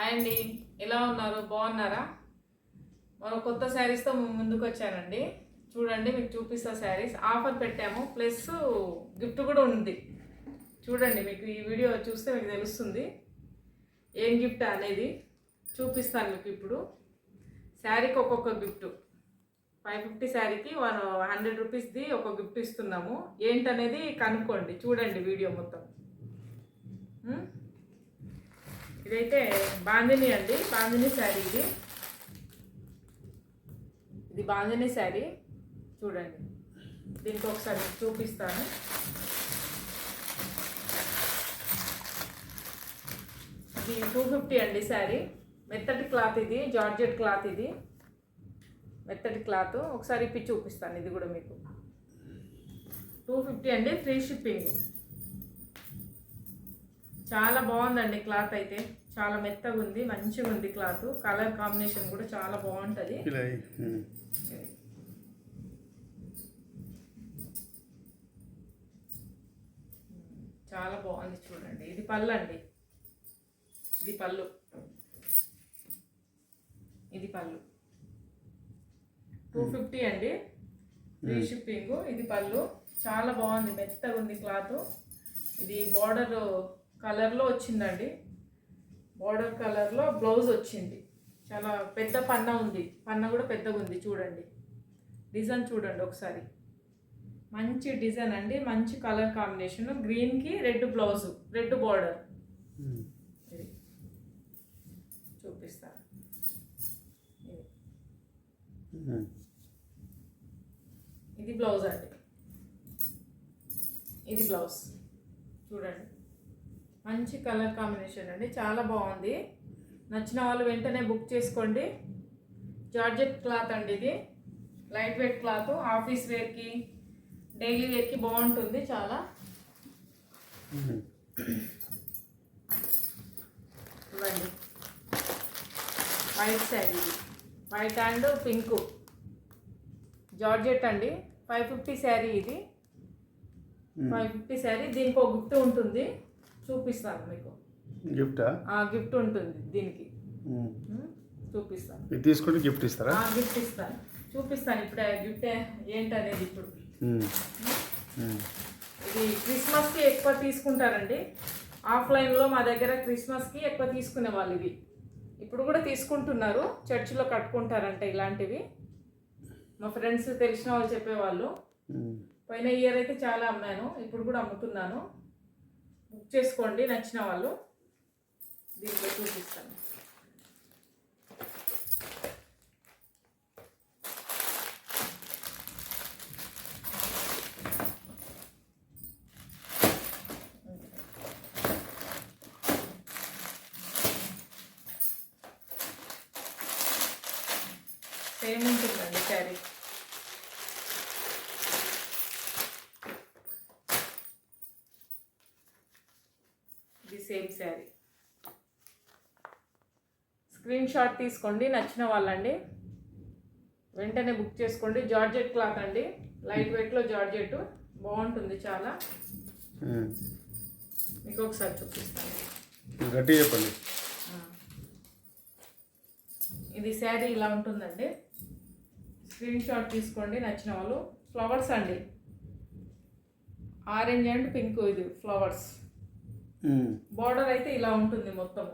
Hi అండి. ఎలా ఉన్నారు? బాగున్నారా? మనం కొత్త శారీస్తో ముందుకు వచ్చానండి. చూడండి మీకు చూపిస్తా శారీస్. ఆఫర్ పెట్టాము. ప్లస్ గిఫ్ట్ కూడా ఉంది. చూడండి మీకు ఈ వీడియో చూస్తే మీకు తెలుస్తుంది. ఏం గిఫ్ట్ అనేది చూపిస్తాను మీకు ఇప్పుడు. శారీకి ఒక్కొక్క గిఫ్ట్. ఫైవ్ ఫిఫ్టీ శారీకి వన్ హండ్రెడ్ రూపీస్ది ఒక గిఫ్ట్ ఇస్తున్నాము. ఏంటనేది కనుక్కోండి. చూడండి వీడియో మొత్తం. ఇదైతే బాందిని అండి బాందిని శారీ ఇది. ఇది బాందిని శారీ. చూడండి. దీనికి ఒకసారి మీకు చూపిస్తాను. ఇది టూ ఫిఫ్టీ అండి శారీ. మెత్తటి క్లాత్ ఇది జార్జెట్ క్లాత్ ఇది. మెత్తటి క్లాత్. ఒకసారి ఇప్పి చూపిస్తాను ఇది కూడా మీకు. టూ ఫిఫ్టీ అండి ఫ్రీ షిప్పింగ్. చాలా బాగుందండి క్లాత్ అయితే. చాలా మెత్తగా ఉంది మంచిగా ఉంది క్లాత్. కలర్ కాంబినేషన్ కూడా చాలా బాగుంటుంది. చాలా బాగుంది చూడండి. ఇది పళ్ళు అండి ఇది పళ్ళు. ఇది పళ్ళు. టూ ఫిఫ్టీ అండి. Free shipping. ఇది పళ్ళు. చాలా బాగుంది. మెత్తగా ఉంది క్లాత్. ఇది బార్డర్ కలర్లో వచ్చిందండి. బార్డర్ కలర్లో బ్లౌజ్ వచ్చింది. చాలా పెద్ద పన్న ఉంది. పన్న కూడా పెద్దగా ఉంది చూడండి. డిజైన్ చూడండి ఒకసారి. మంచి డిజైన్ అండి. మంచి కలర్ కాంబినేషన్. గ్రీన్కి రెడ్ బ్లౌజ్ రెడ్ బార్డర్. చూపిస్తాను ఇది ఇది బ్లౌజ్ అండి. ఇది బ్లౌజ్. చూడండి. మంచి కలర్ కాంబినేషన్ అండి. చాలా బాగుంది. నచ్చిన వాళ్ళు వెంటనే బుక్ చేసుకోండి. జార్జెట్ క్లాత్ అండి ఇది. Light weight cloth. ఆఫీస్ వేర్కి డైలీ వేర్కి బాగుంటుంది చాలా. White sari white and pink georgette అండి. ఫైవ్ ఫిఫ్టీ శారీ ఇది. ఫైవ్ ఫిఫ్టీ శారీ దీనికి ఒక గిఫ్ట్ ఉంటుంది. చూపిస్తాను మీకు. గిఫ్టా? ఆ గిఫ్ట్ ఉంటుంది దీనికి? చూపిస్తాను. ఇది తీసుకుంటే గిఫ్ట్ ఇస్తారా? ఆ గిఫ్ట్ ఇస్తాను. చూపిస్తాను ఇప్పుడు గిఫ్ట్ ఏంటనేది ఇప్పుడు. ఇది క్రిస్మస్కి ఎక్కువ తీసుకుంటారండి. ఆఫ్లైన్లో మా దగ్గర క్రిస్మస్కి ఎక్కువ తీసుకునే వాళ్ళు ఇవి. ఇప్పుడు కూడా తీసుకుంటున్నారు. చర్చిలో కట్టుకుంటారంట ఇలాంటివి. మా ఫ్రెండ్స్ తెలిసిన వాళ్ళు చెప్పేవాళ్ళు. పోయిన ఇయర్ అయితే చాలా అమ్మాను. ఇప్పుడు కూడా అమ్ముతున్నాను. బుక్ చేసుకోండి నచ్చిన వాళ్ళు దీంట్లో చూపిస్తాను. సేమ్ ఉంటుందండి శారీ ఇది సేమ్ శారీ. స్క్రీన్ షాట్ తీసుకోండి నచ్చిన వాళ్ళండి. వెంటనే బుక్ చేసుకోండి. జార్జెట్ క్లాత్ అండి. లైట్ వెయిట్లో జార్జెట్. బాగుంటుంది చాలా. మీకు ఒకసారి చూపిస్తాను. చెప్పండి. ఇది శారీ ఇలా ఉంటుందండి. స్క్రీన్ షాట్ తీసుకోండి నచ్చిన వాళ్ళు. ఫ్లవర్స్ అండి. ఆరెంజ్ అండ్ పింక్ ఇది ఫ్లవర్స్. బార్డర్ అయితే ఇలా ఉంటుంది మొత్తం.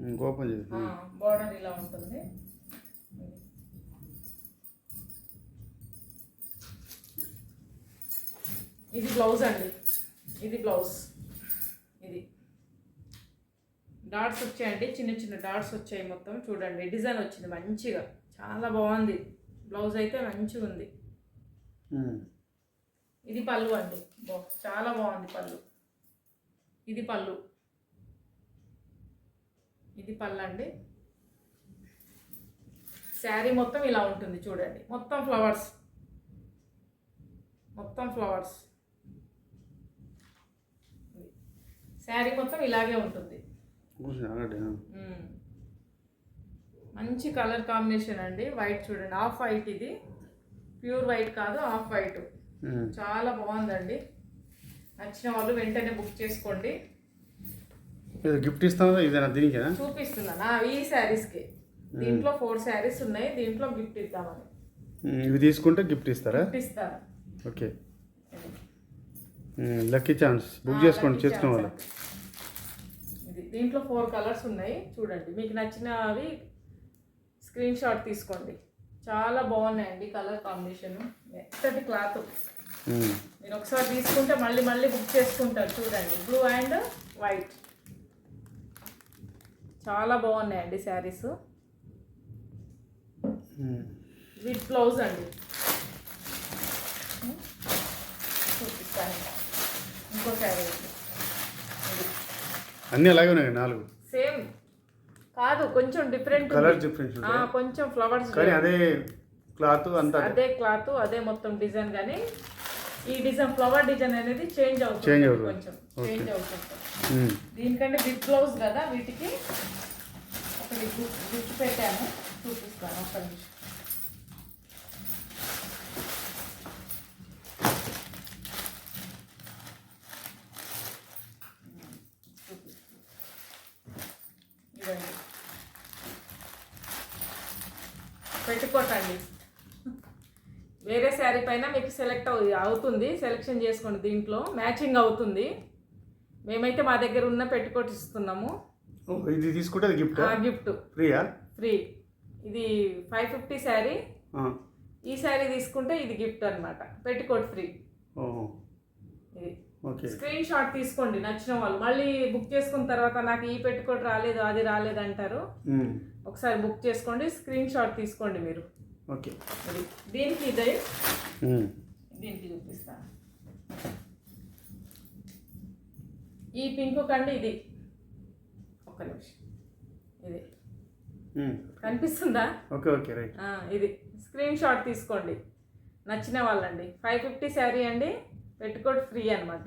ఉమ్. ఓపెన్ బార్డర్ ఇలా ఉంటుంది. ఇది బ్లౌజ్ అండి. ఇది బ్లౌజ్ ఇది. డాట్స్ వచ్చాయండి చిన్న చిన్న డాట్స్ వచ్చాయి మొత్తం. చూడండి డిజైన్ వచ్చింది మంచిగా. చాలా బాగుంది. బ్లౌజ్ అయితే మంచిగా ఉంది. ఉమ్. ఇది పళ్ళు అండి. చాలా బాగుంది పళ్ళు. ఇది పళ్ళు. ఇది పళ్ళు అండి శారీ మొత్తం ఇలా ఉంటుంది చూడండి. మొత్తం ఫ్లవర్స్. మొత్తం ఫ్లవర్స్. శారీ మొత్తం ఇలాగే ఉంటుంది. మంచి కలర్ కాంబినేషన్ అండి. వైట్ చూడండి. ఆఫ్ వైట్ ఇది. ప్యూర్ వైట్ కాదు ఆఫ్ వైట్. చాలా బాగుందండి. నచ్చిన వాళ్ళు వెంటనే బుక్ చేసుకోండి. ఏదో గిఫ్ట్ ఇస్తాను ఇదేనా? దీనికేనా? చూపిస్తున్నాను? ఈ శారీస్కి. దీంట్లో ఫోర్ శారీస్ ఉన్నాయి. దీంట్లో గిఫ్ట్ ఇద్దామని. ఇవి తీసుకుంటే గిఫ్ట్ ఇస్తారా? ఇస్తారు ఓకే. Lucky chance. బుక్ చేసుకోండి చేసుకునే వాళ్ళు దీంట్లో ఫోర్ కలర్స్ ఉన్నాయి. చూడండి. మీకు నచ్చినవి స్క్రీన్ షాట్ తీసుకోండి. చాలా బాగున్నాయండి కలర్ కాంబినేషన్. మెత్తటి క్లాత్. మీరు ఒకసారి తీసుకుంటే మళ్ళీ మళ్ళీ బుక్ చేసుకుంటారు చూడండి. బ్లూ అండ్ వైట్ చాలా బాగున్నాయండి శారీస్. విత్ బ్లౌజ్ అండి. చూపిస్తాను. ఇంకో శారీ అన్నీ అలాగే ఉన్నాయి నాలుగు. సేమ్ కాదు కొంచెం డిఫరెంట్ కలర్ డిఫరెన్స్ ఉంటాయి. కొంచెం ఫ్లవర్స్ కానీ అదే క్లాత్ అంతా. అదే క్లాత్ అదే మొత్తం డిజైన్ కానీ ఈ డిజైన్ ఫ్లవర్ డిజైన్ అనేది చేంజ్ అవుతుంది. Change అవుతుంది. కొంచెం. చేంజ్ అవుతుంది. దీనికంటే బిగ్ బ్లౌజ్ కదా వీటికి ఒకటి గిఫ్ట్ పెట్టాను. చూపిస్తాను ఒక నిమిషం. పెట్టుకోటండి వేరే శారీ పైన మీకు సెలెక్ట్ అవు అవుతుంది. సెలెక్షన్ చేసుకోండి దీంట్లో. మ్యాచింగ్ అవుతుంది. మేమైతే మా దగ్గర ఉన్న పెట్టుకోటి ఇస్తున్నాము ఇది తీసుకుంటే గిఫ్ట్? గిఫ్ట్. ఫ్రీయా? ఫ్రీ. ఇది ఫైవ్ ఫిఫ్టీ శారీ. ఈ శారీ తీసుకుంటే ఇది గిఫ్ట్ అనమాట పెట్టుకోట్ ఫ్రీ. ఇది. ఓకే. స్క్రీన్ షాట్ తీసుకోండి. నచ్చిన వాళ్ళు. మళ్ళీ బుక్ చేసుకున్న తర్వాత నాకు ఈ పెట్టుకోట్ రాలేదు అది రాలేదు అంటారు. ఒకసారి బుక్ చేసుకోండి. స్క్రీన్ షాట్ తీసుకోండి మీరు. ఓకే. దీనికి ఇదే దీనికి చూపిస్తాను ఈ పింక్ కండి ఇది. ఒక్క నిమిషం. ఇది. కనిపిస్తుందా? Okay okay right. ఇది. స్క్రీన్ షాట్ తీసుకోండి. నచ్చిన వాళ్ళండి. ఫైవ్ ఫిఫ్టీ శారీ అండి. పెట్టుకోట్ ఫ్రీ అనమాట